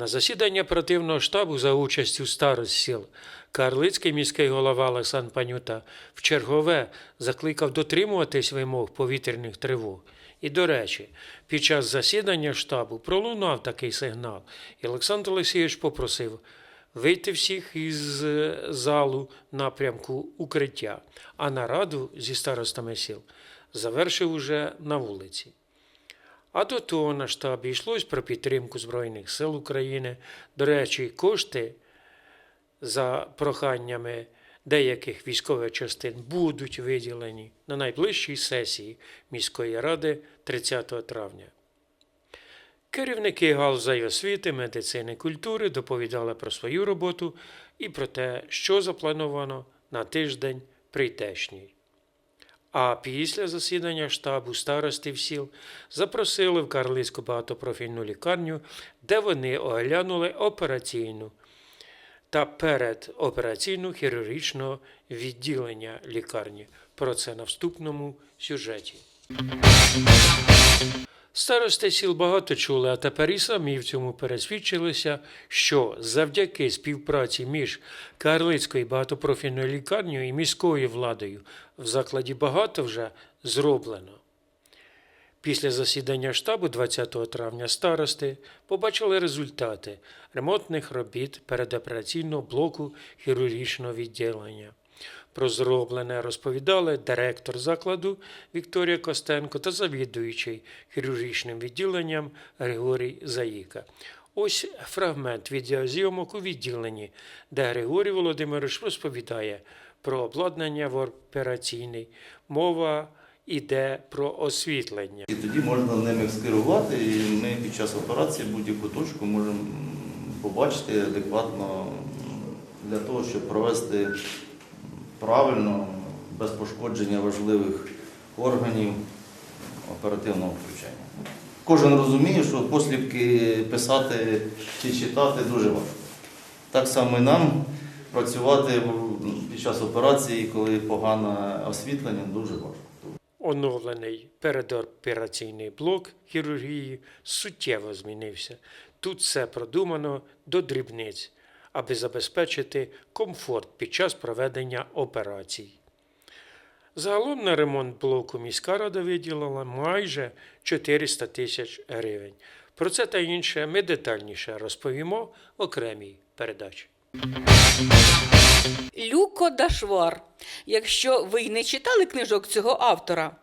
На засідання оперативного штабу за участю старост сіл Карлицький міський голова Олександр Панюта в чергове закликав дотримуватись вимог повітряних тривог. І, до речі, під час засідання штабу пролунав такий сигнал, і Олександр Олексійович попросив вийти всіх із е, залу напрямку укриття, а нараду зі старостами сіл завершив уже на вулиці. А до того на штабі йшлось про підтримку Збройних сил України. До речі, кошти за проханнями деяких військових частин будуть виділені на найближчій сесії міської ради 30 травня. Керівники галузей освіти, медицини, культури доповідали про свою роботу і про те, що заплановано на тиждень прийдешній. А після засідання штабу старостів сіл запросили в Карлицьку багатопрофільну лікарню, де вони оглянули операційну та передопераційну хірургічного відділення лікарні. Про це на вступному сюжеті. Старости сіл багато чули, а тепер і самі в цьому пересвідчилися, що завдяки співпраці між Карлицькою багатопрофільною лікарнею і міською владою в закладі багато вже зроблено. Після засідання штабу 20 травня старости побачили результати ремонтних робіт передопераційного блоку хірургічного відділення. Про зроблене розповідали директор закладу Вікторія Костенко та завідуючий хірургічним відділенням Григорій Заїка. Ось фрагмент відеозйомок у відділенні, де Григорій Володимирович розповідає про обладнання в операційній. Мова йде про освітлення. І тоді можна ними скерувати, і ми під час операції будь-яку точку можемо побачити адекватно для того, щоб провести правильно, без пошкодження важливих органів оперативного втручання. Кожен розуміє, що послідки писати чи читати дуже важко. Так само і нам працювати під час операції, коли погане освітлення, дуже важко. Оновлений передопераційний блок хірургії суттєво змінився. Тут все продумано до дрібниць, аби забезпечити комфорт під час проведення операцій. Загалом на ремонт блоку міська рада виділила майже 400 тисяч гривень. Про це та інше ми детальніше розповімо в окремій передачі. Люко Дашвар. Якщо ви й не читали книжок цього автора,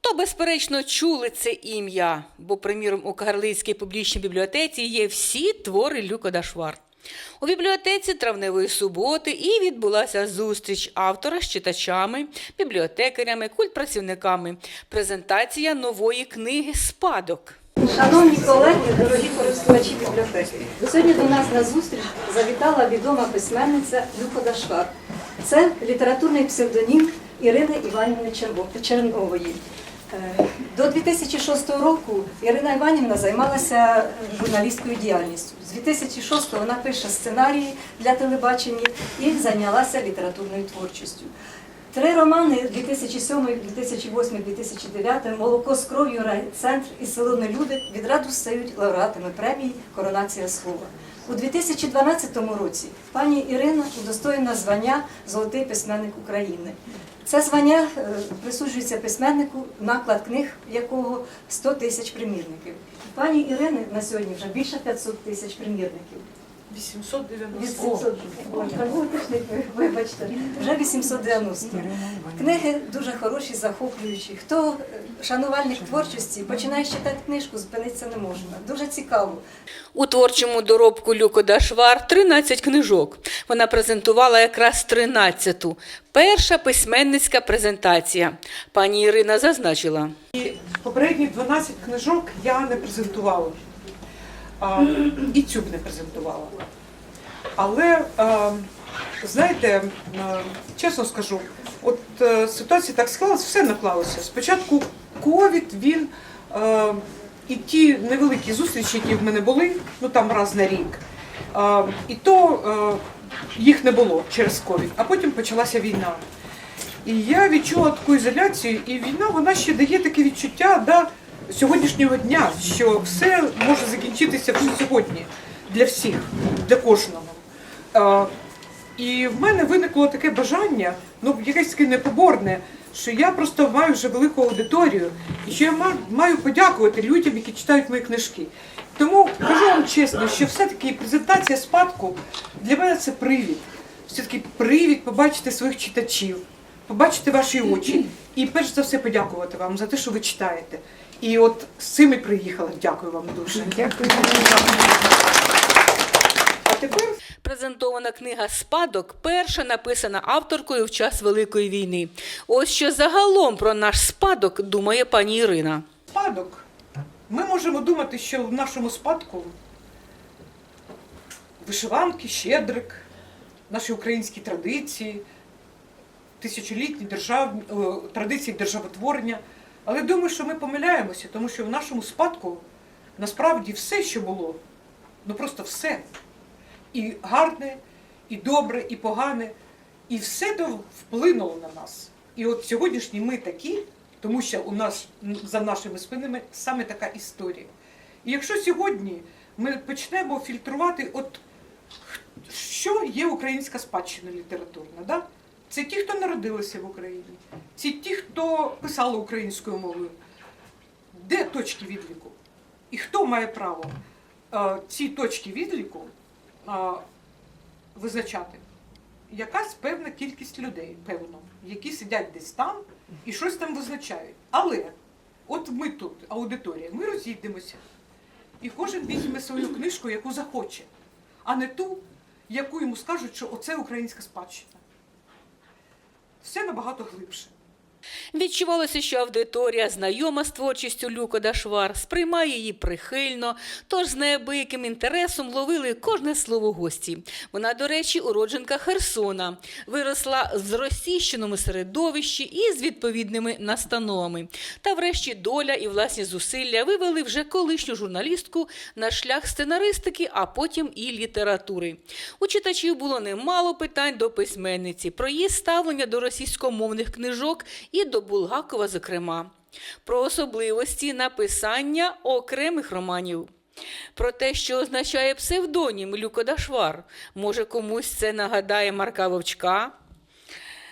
то, безперечно, чули це ім'я, бо, приміром, у Карлицькій публічній бібліотеці є всі твори Люко Дашвар. У бібліотеці травневої суботи і відбулася зустріч автора з читачами, бібліотекарями, культпрацівниками. Презентація нової книги Спадок. Шановні колеги, дорогі користувачі бібліотеки, сьогодні до нас на зустріч завітала відома письменниця Люко Дашвар. Це літературний псевдонім Ірини Іванівни Чернової. Е, До 2006 року Ірина Іванівна займалася журналістською діяльністю. З 2006 вона пише сценарії для телебачення і зайнялася літературною творчістю. Три романи 2007, 2008, 2009 Молоко з кров'ю райцентр і село Нелюди відраду стають лауреатами премії Коронація слова. У 2012 році пані Ірина удостоєна звання Золотий письменник України. Це звання е, присуджується письменнику, наклад книг якого 100 тисяч примірників. Пані Ірини на сьогодні вже більше 500 тисяч примірників. 890. 800, вибачте, вже 890. Книги дуже хороші, захоплюючі. Хто е, шанувальник творчості, починає читати книжку, зупинитися не можна. Дуже цікаво. У творчому доробку Люко Дашвар 13 книжок. Вона презентувала якраз 13-ту. Перша письменницька презентація. Пані Ірина зазначила. І попередні 12 книжок я не презентувала. А, і цю б не презентувала. Але, а, знаєте, а, чесно скажу, от е, ситуація так склалась, все наклалося. Спочатку ковід, він е, і ті невеликі зустрічі, які в мене були, ну там раз на рік, е, і то е, їх не було через ковід, а потім почалася війна. І я відчула таку ізоляцію, і війна вона ще дає таке відчуття до сьогоднішнього дня, що все може закінчитися вже сьогодні. для всіх, для кожного. І в мене виникло таке бажання, ну якесь таке непоборне, що я просто маю вже велику аудиторію, і що я маю подякувати людям, які читають мої книжки. Тому кажу вам чесно, що все-таки презентація спадку для мене це привід. Все-таки привід побачити своїх читачів, побачити ваші очі і перш за все подякувати вам за те, що ви читаєте. І от з цим і приїхала. Дякую вам дуже. Дякую. А тепер Презентована книга Спадок перша написана авторкою в час Великої війни. Ось що загалом про наш спадок думає пані Ірина. спадок. Ми можемо думати, що в нашому спадку вишиванки, щедрик, наші українські традиції, тисячолітні держав... традиції державотворення. Але думаю, що ми помиляємося, тому що в нашому спадку насправді все, що було, ну просто все. І гарне, і добре, і погане, і все то вплинуло на нас. І от сьогоднішні ми такі, тому що у нас за нашими спинами саме така історія. І якщо сьогодні ми почнемо фільтрувати, от що є українська спадщина літературна, да? Це ті, хто народилися в Україні, це ті, хто писали українською мовою. Де точки відліку? І хто має право е, ці точки відліку е, визначати? Якась певна кількість людей, певно, які сидять десь там і щось там визначають. Але от ми тут, аудиторія, ми розійдемося. І кожен візьме свою книжку, яку захоче, а не ту, яку йому скажуть, що оце українська спадщина. Все набагато глибше. Відчувалося, що аудиторія, знайома з творчістю Люко Дашвар, сприймає її прихильно, тож з неабияким інтересом ловили кожне слово гості. Вона, до речі, уродженка Херсона, виросла в зросійщеному середовищі і з відповідними настановами. Та врешті доля і власні зусилля вивели вже колишню журналістку на шлях сценаристики, а потім і літератури. У читачів було немало питань до письменниці про її ставлення до російськомовних книжок і до Булгакова, зокрема, про особливості написання окремих романів. Про те, що означає псевдонім Люкодашвар, Може, комусь це нагадає Марка Вовчка?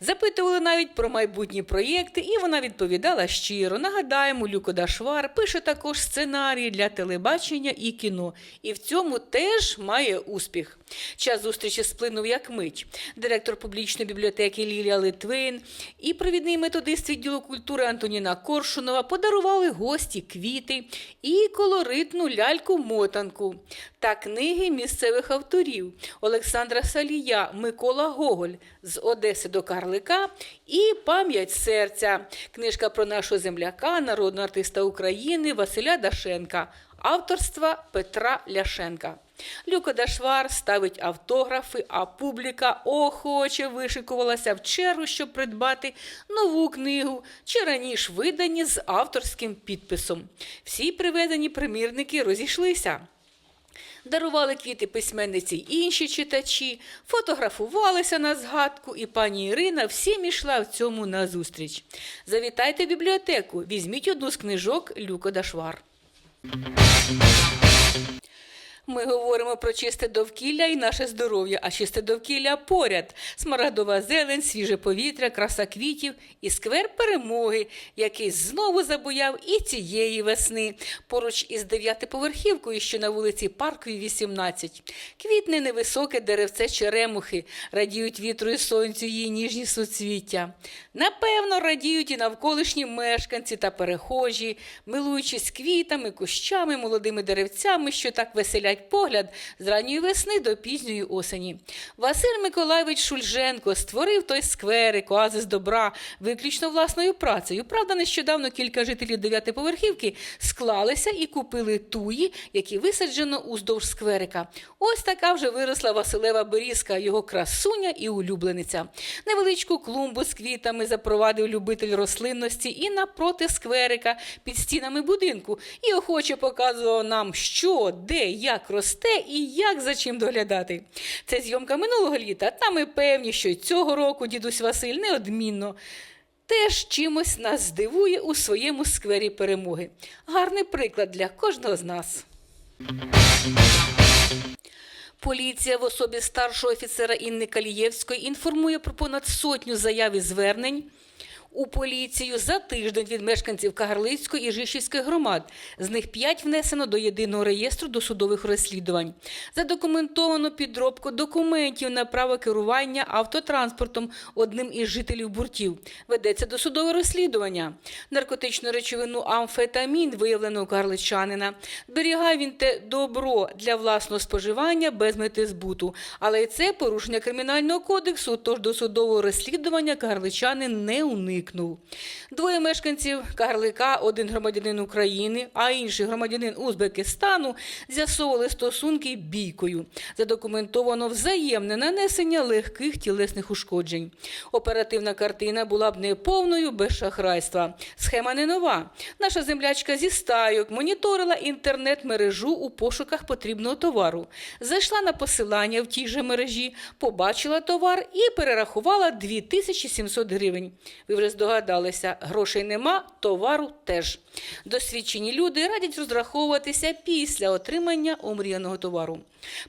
Запитували навіть про майбутні проєкти, і вона відповідала щиро. Нагадаємо, Люко Дашвар пише також сценарії для телебачення і кіно, і в цьому теж має успіх. Час зустрічі сплинув як мить. Директор публічної бібліотеки Лілія Литвин і провідний методист відділу культури Антоніна Коршунова подарували гості квіти і колоритну ляльку-мотанку та книги місцевих авторів Олександра Салія, Микола Гоголь з Одеси до Карлика і Пам'ять серця. Книжка про нашого земляка, народного артиста України Василя Дашенка, авторства Петра Ляшенка. Люко Дашвар ставить автографи, а публіка охоче вишикувалася в чергу, щоб придбати нову книгу чи раніше видані з авторським підписом. Всі приведені примірники розійшлися. Дарували квіти письменниці й інші читачі, фотографувалися на згадку, і пані Ірина всім ішла в цьому назустріч. Завітайте в бібліотеку, візьміть одну з книжок Люко Дашвар. Ми говоримо про чисте довкілля і наше здоров'я, а чисте довкілля поряд. Смарагдова зелень, свіже повітря, краса квітів і сквер перемоги, який знову забуяв і цієї весни. Поруч із дев'ятиповерхівкою, що на вулиці Парковій, 18. Квітне невисоке деревце черемухи, радіють вітру і сонцю її ніжні суцвіття. Напевно, радіють і навколишні мешканці та перехожі, милуючись квітами, кущами, молодими деревцями, що так веселять погляд з ранньої весни до пізньої осені. Василь Миколайович Шульженко створив той скверик, оазис добра, виключно власною працею. Правда, нещодавно кілька жителів дев'ятиповерхівки склалися і купили туї, які висаджено уздовж скверика. Ось така вже виросла Василева берізка, його красуня і улюблениця. Невеличку клумбу з квітами запровадив любитель рослинності і напроти скверика під стінами будинку. І охоче показував нам, що, де, як росте і як за чим доглядати. Це зйомка минулого літа, та ми певні, що цього року дідусь Василь неодмінно. Теж чимось нас здивує у своєму сквері перемоги. Гарний приклад для кожного з нас. Нацполіція в особі старшого офіцера Інни Калієвської інформує про понад сотню заяв і звернень у поліцію за тиждень від мешканців Кагарлицької і Жишівської громад. З них п'ять внесено до єдиного реєстру досудових розслідувань. Задокументовано підробку документів на право керування автотранспортом одним із жителів буртів. Ведеться досудове розслідування. Наркотичну речовину амфетамін виявлено у карличанина. Зберігає він те добро для власного споживання без мети збуту. Але і це порушення кримінального кодексу, тож досудового розслідування карличанин не уникнув. Двоє мешканців Карлика, один громадянин України, а інший громадянин Узбекистану, з'ясовували стосунки бійкою. Задокументовано взаємне нанесення легких тілесних ушкоджень. Оперативна картина була б неповною без шахрайства. Схема не нова. Наша землячка зі стайок моніторила інтернет-мережу у пошуках потрібного товару. Зайшла на посилання в тій же мережі, побачила товар і перерахувала 2700 гривень. Ви вже здогадалися, грошей нема, товару теж. Досвідчені люди радять розраховуватися після отримання омріяного товару.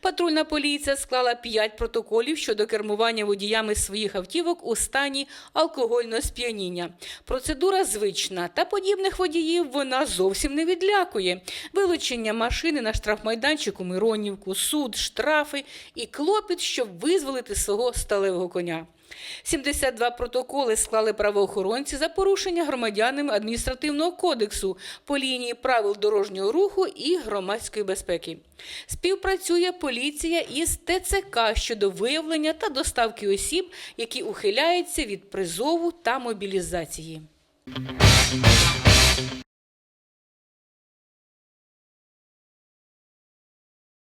Патрульна поліція склала 5 протоколів щодо кермування водіями своїх автівок у стані алкогольного сп'яніння. Процедура звична, та подібних водіїв вона зовсім не відлякує. Вилучення машини на штрафмайданчику Миронівку, суд, штрафи і клопіт, щоб визволити свого сталевого коня. 72 протоколи склали правоохоронці за порушення громадянами адміністративного кодексу по лінії правил дорожнього руху і громадської безпеки. Співпрацює поліція із ТЦК щодо виявлення та доставки осіб, які ухиляються від призову та мобілізації.